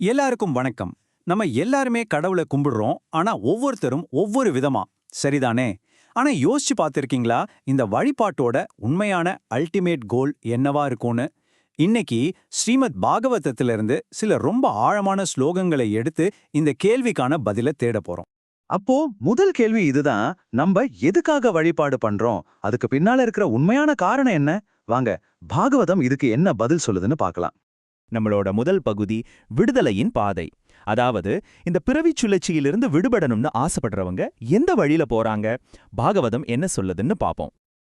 எல்லாருக்கும் வணக்கம். நம்ம எல்லாருமே கடவுளை கும்பிடுறோம் ஆனா ஒவ்வொருத்தரும் ஒவ்வொரு விதமா. சரிதானே? ஆனா யோசிச்சு பார்த்திருக்கீங்களா? இந்த வழிபாட்டோட உண்மையான அல்டிமேட் கோல் என்னவா இருக்கும்னு? இன்னைக்கு ஸ்ரீமத் பாகவதத்திலிருந்து சில ரொம்ப ஆழமான ஸ்லோகங்களை எடுத்து இந்த கேள்விக்கான பதில தேட போறோம். அப்போ முதல் கேள்வி இதுதான். நம்ம எதுக்காக வழிபாடு பண்றோம்? அதுக்கு பின்னால இருக்கிற உண்மையான காரணம் என்ன? வாங்க பாகவதம் இதுக்கு என்ன பதில் சொல்லுதுன்னு பார்க்கலாம். நம்மளோட முதல் பகுதி விடுதலையின் பாதை. அதாவது இந்த பிறவிச் சுழற்சியிலிருந்து விடுபடணும்னு ஆசைப்படுறவங்க எந்த வழியில போறாங்க? பாகவதம் என்ன சொல்லுதுன்னு பாப்போம்.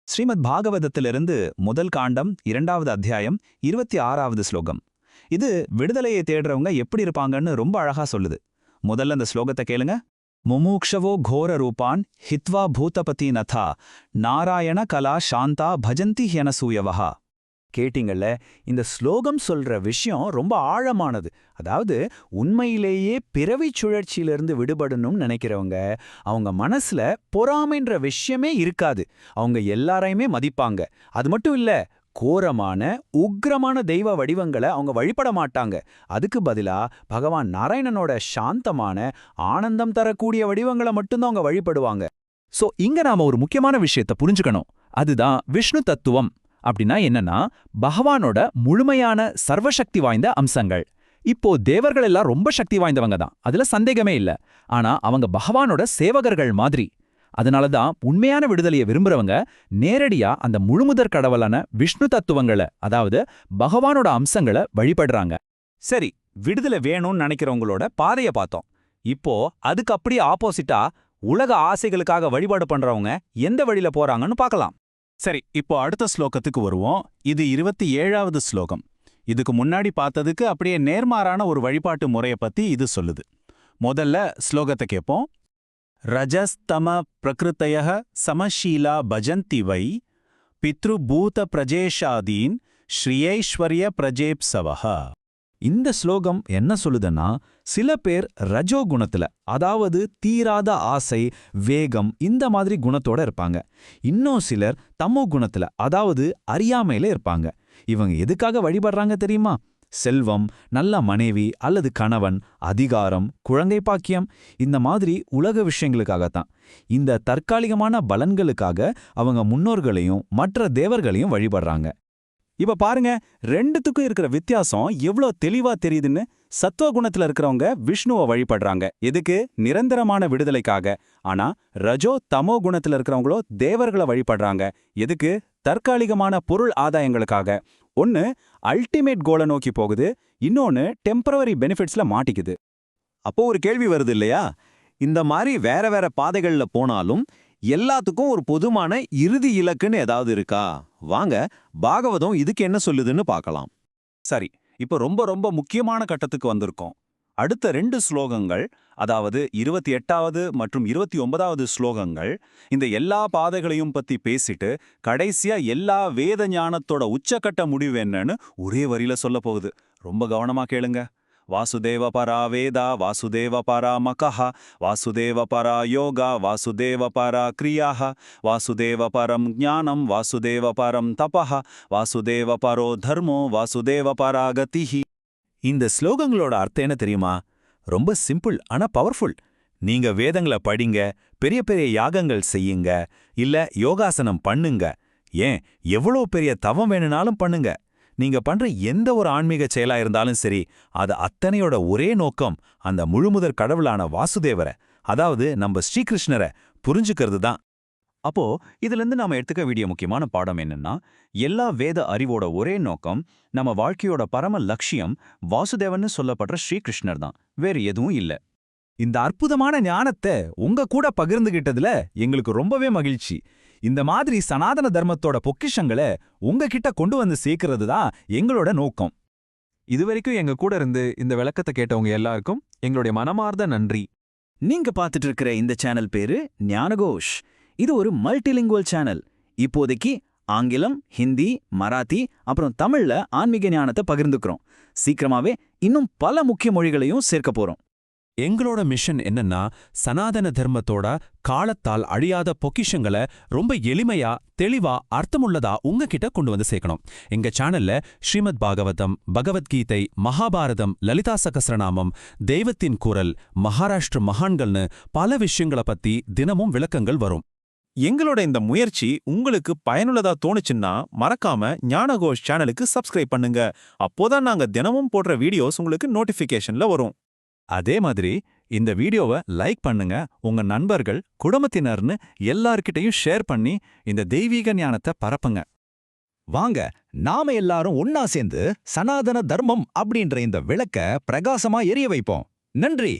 ஸ்ரீமத் பாகவதத்திலிருந்து முதல் காண்டம் இரண்டாவது அத்தியாயம் இருபத்தி ஆறாவது ஸ்லோகம். இது விடுதலையை தேடுறவங்க எப்படி இருப்பாங்கன்னு ரொம்ப அழகா சொல்லுது. முதல்ல அந்த ஸ்லோகத்தை கேளுங்க. முமூக்ஷவோ கோர ரூபான் ஹித்வா பூதபதி நதா நாராயண கலா சாந்தா பஜந்தி ஹெனசூயவஹா கேட்டீங்கல்ல இந்த ஸ்லோகம் சொல்ற விஷயம் ரொம்ப ஆழமானது. அதாவது உண்மையிலேயே பிறவிச் சுழற்சியிலிருந்து விடுபடணும்னு நினைக்கிறவங்க அவங்க மனசுல பொறாமைன்ற விஷயமே இருக்காது. அவங்க எல்லாரையுமே மதிப்பாங்க. அது மட்டும் இல்ல கோரமான உக்ரமான தெய்வ வடிவங்களை அவங்க வழிபட மாட்டாங்க. அதுக்கு பதிலா பகவான் நாராயணனோட சாந்தமான ஆனந்தம் தரக்கூடிய வடிவங்களை மட்டும்தான் அவங்க வழிபடுவாங்க. சோ இங்க நாம ஒரு முக்கியமான விஷயத்த புரிஞ்சுக்கணும். அதுதான் விஷ்ணு தத்துவம். அப்படின்னா என்னன்னா பகவானோட முழுமையான சர்வசக்தி வாய்ந்த அம்சங்கள். இப்போ தேவர்கள் எல்லாம் ரொம்ப சக்தி வாய்ந்தவங்க தான். அதுல சந்தேகமே இல்ல. ஆனா அவங்க பகவானோட சேவகர்கள் மாதிரி. அதனால தான் உண்மையான விடுதலையை விரும்புறவங்க நேரடியா அந்த முழுமுதற் கடவுளான விஷ்ணு தத்துவங்களை அதாவது பகவானோட அம்சங்களை வழிபடுறாங்க. சரி விடுதலை வேணும்னு நினைக்கிறவங்களோட பாதைய பார்த்தோம். இப்போ அதுக்கு அப்படியே ஆப்போசிட்டா உலக ஆசைகளுக்காக வழிபாடு பண்றவங்க எந்த வழியில போறாங்கன்னு பார்க்கலாம். சரி இப்போ அடுத்த ஸ்லோகத்துக்கு வருவோம். இது இருபத்தி ஏழாவது ஸ்லோகம். இதுக்கு முன்னாடி பார்த்ததுக்கு அப்படியே நேர்மாறான ஒரு வழிபாட்டு முறைய பத்தி இது சொல்லுது. முதல்ல ஸ்லோகத்தை கேட்போம். ரஜஸ்தம பிரகிருத்தய சமஷீலா பஜந்தி வை பித்ருபூத பிரஜேஷாதீன் ஸ்ரீயைஸ்வரிய பிரஜேப்சவஹ. இந்த ஸ்லோகம் என்ன சொல்லுதுன்னா சில பேர் ரஜோ குணத்துல அதாவது தீராத ஆசை வேகம் இந்த மாதிரி குணத்தோட இருப்பாங்க. இன்னும் சிலர் தமோ குணத்துல அதாவது அறியாமையில இருப்பாங்க. இவங்க எதுக்காக வழிபடுறாங்க தெரியுமா? செல்வம் நல்ல மனைவி அல்லது கணவன் அதிகாரம் குழந்தை பாக்கியம் இந்த மாதிரி உலக விஷயங்களுக்காகத்தான். இந்த தற்காலிகமான பலன்களுக்காக அவங்க முன்னோர்களையும் மற்ற தேவர்களையும் வழிபடுறாங்க. இப்ப பாருங்க ரெண்டுத்துக்கும் இருக்கிற வித்தியாசம் எவ்வளோ தெளிவா தெரியுதுன்னு சத்துவ குணத்துல இருக்கிறவங்க விஷ்ணுவை வழிபடுறாங்க. எதுக்கு? நிரந்தரமான விடுதலைக்காக. ஆனா ரஜோ தமோ குணத்துல இருக்கிறவங்களோ தேவர்களை வழிபடுறாங்க. எதுக்கு? தற்காலிகமான பொருள் ஆதாயங்களுக்காக. ஒன்னு அல்டிமேட் கோலை நோக்கி போகுது. இன்னொன்னு டெம்பரவரி பெனிஃபிட்ஸ்ல மாட்டிக்குது. அப்போ ஒரு கேள்வி வருது இல்லையா? இந்த மாதிரி வேற வேற பாதைகள்ல போனாலும் எல்லாத்துக்கும் ஒரு பொதுமான இறுதி இலக்குன்னு ஏதாவது இருக்கா? வாங்க பாகவதம் இதுக்கு என்ன சொல்லுதுன்னு பார்க்கலாம். சரி இப்போ ரொம்ப ரொம்ப முக்கியமான கட்டத்துக்கு வந்திருக்கோம். அடுத்த ரெண்டு ஸ்லோகங்கள் அதாவது இருபத்தி எட்டாவது மற்றும் இருபத்தி ஒன்பதாவது ஸ்லோகங்கள் இந்த எல்லா பாதைகளையும் பத்தி பேசிட்டு கடைசியா எல்லா வேத ஞானத்தோட உச்சக்கட்ட முடிவு என்னன்னு ஒரே வரியில சொல்ல போகுது. ரொம்ப கவனமா கேளுங்க. வாசுதேவ பரா வேதா வாசுதேவ பரா மகா வாசுதேவ பரா யோகா வாசுதேவ பரா கிரியா வாசுதேவ பரம் ஞானம் வாசுதேவ பரம் தபா வாசுதேவ பரோ தர்மோ வாசுதேவ பரா கதிஹி இந்த ஸ்லோகங்களோட அர்த்தம் என்ன தெரியுமா? ரொம்ப சிம்பிள் ஆனா பவர்ஃபுல். நீங்க வேதங்களை படிங்க பெரிய பெரிய யாகங்கள் செய்யுங்க இல்ல யோகாசனம் பண்ணுங்க. ஏன்? எவ்வளோ பெரிய தவம் வேணும்னாலும் பண்ணுங்க. நீங்க பண்ற எந்த ஒரு ஆன்மீக செயலா இருந்தாலும் சரி அது அத்தனையோட ஒரே நோக்கம் அந்த முழுமுதற் கடவுளான வாசுதேவரை அதாவது நம்ம ஸ்ரீகிருஷ்ணரை புரிஞ்சுக்கிறது தான். அப்போ இதுல இருந்து நாம எடுத்துக்க வேண்டிய முக்கியமான பாடம் என்னன்னா எல்லா வேத அறிவோட ஒரே நோக்கம் நம்ம வாழ்க்கையோட பரம லட்சியம் வாசுதேவன்னு சொல்லப்படுற ஸ்ரீகிருஷ்ணர் தான். வேறு எதுவும் இல்ல. இந்த அற்புதமான ஞானத்தை உங்க கூட பகிர்ந்துகிட்டதுல எங்களுக்கு ரொம்பவே மகிழ்ச்சி. இந்த மாதிரி சனாதன தர்மத்தோட பொக்கிஷங்களை உங்ககிட்ட கொண்டு வந்து சேர்க்கிறது தான் எங்களோட நோக்கம். இதுவரைக்கும் எங்க கூட இருந்து இந்த விளக்கத்தை கேட்டவங்க எல்லாருக்கும் எங்களுடைய மனமார்ந்த நன்றி. நீங்க பார்த்துட்டு இருக்கிற இந்த சேனல் பேரு ஞானகோஷ். இது ஒரு மல்டிலிங்குவல் சேனல் இப்போதைக்கு ஆங்கிலம் ஹிந்தி மராத்தி அப்புறம் தமிழ்ல ஆன்மீக ஞானத்தை பகிர்ந்துக்கிறோம். சீக்கிரமாவே இன்னும் பல முக்கிய மொழிகளையும் சேர்க்க போறோம். எங்களோட மிஷன் என்னன்னா சனாதன தர்மத்தோட காலத்தால் அழியாத பொக்கிஷங்களை ரொம்ப எளிமையா தெளிவா அர்த்தமுள்ளதா உங்ககிட்ட கொண்டு வந்து சேர்க்கணும். எங்க சேனல்ல ஸ்ரீமத் பாகவதம் பகவத்கீதை மகாபாரதம் லலிதா சகஸ்ரநாமம் தெய்வத்தின் குரல் மகாராஷ்டிர மகான்கள்னு பல விஷயங்களை பத்தி தினமும் விளக்கங்கள் வரும். எங்களோட இந்த முயற்சி உங்களுக்கு பயனுள்ளதா தோணுச்சுன்னா மறக்காம ஞானகோஷ் சேனலுக்கு சப்ஸ்கிரைப் பண்ணுங்க. அப்போதான் நாங்க தினமும் போடுற வீடியோஸ் உங்களுக்கு நோட்டிபிகேஷன்ல வரும். அதே மாதிரி இந்த வீடியோவை லைக் பண்ணுங்க. உங்க நண்பர்கள் குடும்பத்தினர்னு எல்லார்கிட்டயும் ஷேர் பண்ணி இந்த தெய்வீக ஞானத்தை பரப்புங்க. வாங்க நாம எல்லாரும் ஒன்னா சேர்ந்து சனாதன தர்மம் அப்படின்ற இந்த விளக்க பிரகாசமா எரிய வைப்போம். நன்றி!